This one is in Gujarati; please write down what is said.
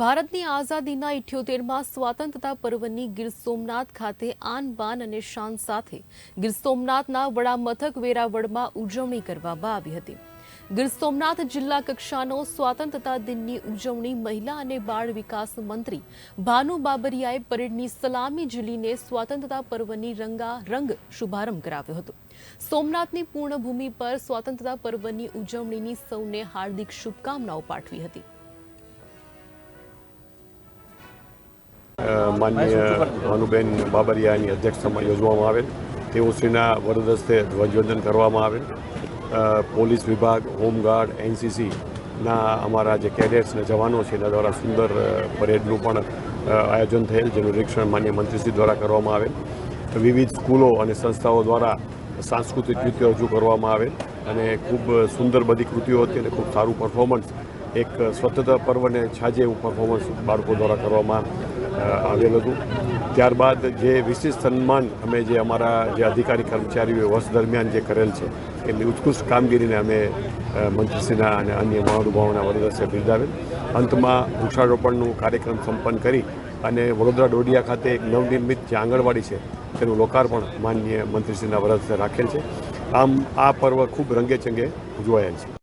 ભારતની આઝાદીના ઇઠ્યોતેરમાં સ્વાતંત્રતા પર્વની ગીર સોમનાથ ખાતે આન બાન અને શાન સાથે ગીર સોમનાથના વડામથક વેરાવળમાં ઉજવણી કરવામાં આવી હતી. ગીર સોમનાથ જિલ્લા કક્ષાનો સ્વાતંત્રતા દિનની ઉજવણી મહિલા અને બાળ વિકાસ મંત્રી ભાનુ બાબરિયાએ પરેડની સલામી ઝીલીને સ્વાતંત્રતા પર્વની રંગારંગ શુભારંભ કરાવ્યો હતો. સોમનાથની પૂર્ણભૂમિ પર સ્વાતંત્રતા પર્વની ઉજવણીની સૌને હાર્દિક શુભકામનાઓ પાઠવી હતી. અ, માનનીય ભાનુબેન બાબરિયાની અધ્યક્ષતામાં યોજવામાં આવેલ. તેઓશ્રીના શ્રીના વરદસ્તે ધ્વજવંદન કરવામાં આવેલ. પોલીસ વિભાગ હોમગાર્ડ એનસીસીના અમારા જે કેડેટ્સ અને જવાનો છે એના દ્વારા સુંદર પરેડનું પણ આયોજન થયેલ જેનું નિરીક્ષણ માન્ય મંત્રીશ્રી દ્વારા કરવામાં આવેલ. વિવિધ સ્કૂલો અને સંસ્થાઓ દ્વારા સાંસ્કૃતિક કૃત્યો રજૂ કરવામાં આવેલ અને ખૂબ સુંદર બધી કૃતિઓ હતી અને ખૂબ સારું પરફોર્મન્સ એક સ્વતંત્ર પર્વને છાજે એવું પરફોર્મન્સ બાળકો દ્વારા કરવામાં આવેલ હતું. ત્યારબાદ જે વિશિષ્ટ સન્માન અમે જે અમારા જે અધિકારી કર્મચારીઓએ વર્ષ દરમિયાન જે કરેલ છે એમની ઉત્કૃષ્ટ કામગીરીને અમે મંત્રીશ્રીના અને અન્ય મહાનુભાવોના વરદસ્તે બિરદાવેલ. અંતમાં વૃક્ષારોપણનું કાર્યક્રમ સંપન્ન કરી અને વડોદરા ડોડિયા ખાતે એક નવનિર્મિત જે આંગણવાડી છે, તેનું લોકાર્પણ માનનીય મંત્રીશ્રીના વરદ રાખેલ છે. આમ આ પર્વ ખૂબ રંગેચંગે ઉજવાયેલ છે.